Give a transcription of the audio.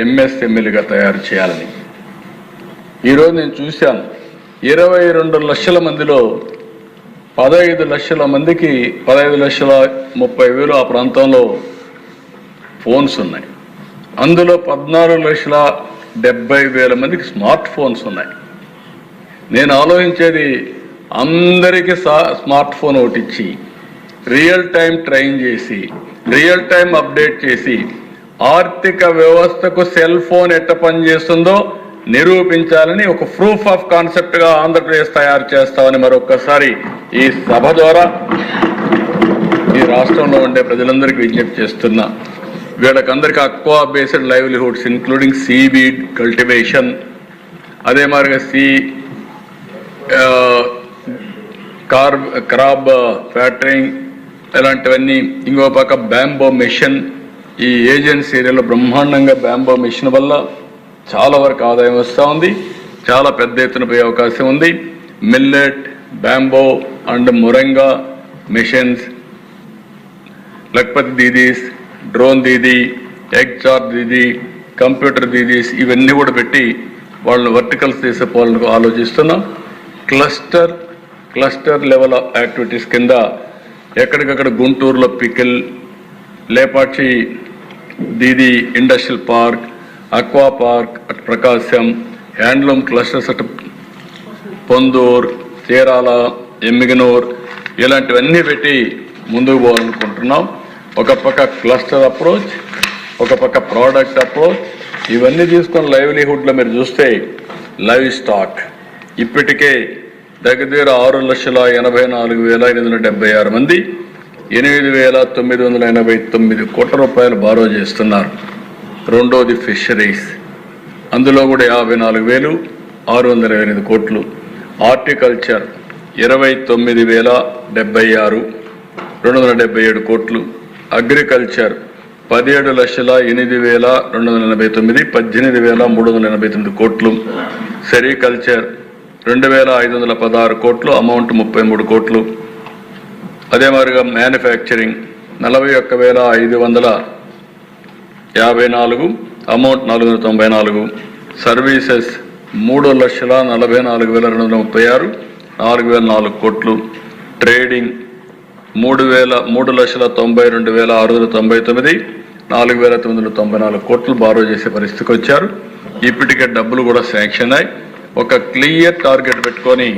ఎంఎస్ఎంఎల్గా తయారు చేయాలని. ఈరోజు నేను చూశాను ఇరవై రెండు లక్షల మందిలో పదహైదు లక్షల మందికి పదహైదు లక్షల ముప్పై వేలు ఆ ప్రాంతంలో ఫోన్స్ ఉన్నాయి. అందులో పద్నాలుగు లక్షల డెబ్బై వేల మందికి స్మార్ట్ ఫోన్స్ ఉన్నాయి. నేను ఆలోచించేది అందరికీ సా స్మార్ట్ ఫోన్ ఒకటి ఇచ్చి రియల్ టైం ట్రైన్ చేసి రియల్ టైం అప్డేట్ చేసి ఆర్థిక వ్యవస్థకు సెల్ ఫోన్ ఎట్ట పనిచేస్తుందో నిరూపించాలని ఒక ప్రూఫ్ ఆఫ్ కాన్సెప్ట్గా ఆంధ్రప్రదేశ్ తయారు చేస్తామని మరొక్కసారి ఈ సభ ద్వారా ఈ రాష్ట్రంలో ఉండే ప్రజలందరికీ విజ్ఞప్తి చేస్తున్నా. వీళ్ళకందరికీ aqua based livelihoods including seaweed cultivation అదే మాదిరిగా సీ కార్ క్రాబ్ ఫ్యాక్టరింగ్ ఇలాంటివన్నీ ఇంకో పక్క బ్యాంబో మిషన్ ఈ ఏజెన్సీ ఏరియాలో బ్రహ్మాండంగా బ్యాంబో మిషన్ వల్ల చాలా వరకు ఆదాయం వస్తూ ఉంది. చాలా పెద్ద ఎత్తున పోయే అవకాశం ఉంది. Millet bamboo and moringa missions Lakhpati Didis drone Didi egg char Didi computer దీదీస్ ఇవన్నీ కూడా పెట్టి వాళ్ళని వర్టికల్స్ తీసుకోవాలని ఆలోచిస్తున్నాం. క్లస్టర్ క్లస్టర్ లెవెల్ యాక్టివిటీస్ కింద ఎక్కడికక్కడ గుంటూరులో pickle Lepakshi Didi industrial park aqua park అటు ప్రకాశం హ్యాండ్లూమ్ క్లస్టర్స్ అటు పొందూర్ చీరాల ఎమ్మిగనూర్ ఇలాంటివన్నీ పెట్టి ముందుకు పోవాలనుకుంటున్నాం. ఒక పక్క క్లస్టర్ అప్రోచ్ ఒక పక్క ప్రోడక్ట్ అప్రోచ్. ఇవన్నీ తీసుకొని లైవ్లీహుడ్లో మీరు చూస్తే లైవ్ స్టాక్. ఇప్పటికే దగ్గర దగ్గర ఆరు లక్షల ఎనభై నాలుగు వేల ఎనిమిది వందల డెబ్బై ఆరు మంది ఎనిమిది వేల తొమ్మిది వందల ఎనభై తొమ్మిది కోట్ల రూపాయలు బారో చేస్తున్నారు. రెండోది ఫిషరీస్. అందులో కూడా యాభై నాలుగు వేలు ఆరు వందల ఎనిమిది కోట్లు. హార్టికల్చర్ ఇరవై తొమ్మిది వేల డెబ్బై ఆరు రెండు వందల డెబ్బై ఏడు కోట్లు. అగ్రికల్చర్ పదిహేడు లక్షల ఎనిమిది వేల రెండు వందల ఎనభై తొమ్మిది పద్దెనిమిది వేల మూడు వందల ఎనభై తొమ్మిది కోట్లు. సెరికల్చర్ రెండు వేల ఐదు వందల పదహారు కోట్లు అమౌంట్ ముప్పై మూడు కోట్లు. అదే మాదిరిగా మ్యానుఫ్యాక్చరింగ్ నలభై ఒక్క వేల ఐదు వందల యాభై నాలుగు అమౌంట్ నాలుగు వందల తొంభై నాలుగు సర్వీసెస్ మూడు లక్షల నలభై నాలుగు వేల రెండు వందల ముప్పై ఆరు నాలుగు వేల నాలుగు కోట్లు ట్రేడింగ్ మూడు వేల మూడు లక్షల తొంభై రెండు వేల ఆరు వందల తొంభై తొమ్మిది నాలుగు వేల తొమ్మిది వందల తొంభై నాలుగు కోట్లు బారో చేసే పరిస్థితికి వచ్చారు. ఇప్పటికే డబ్బులు కూడా శాంక్షన్ అయ్యి ఒక క్లియర్ టార్గెట్ పెట్టుకొని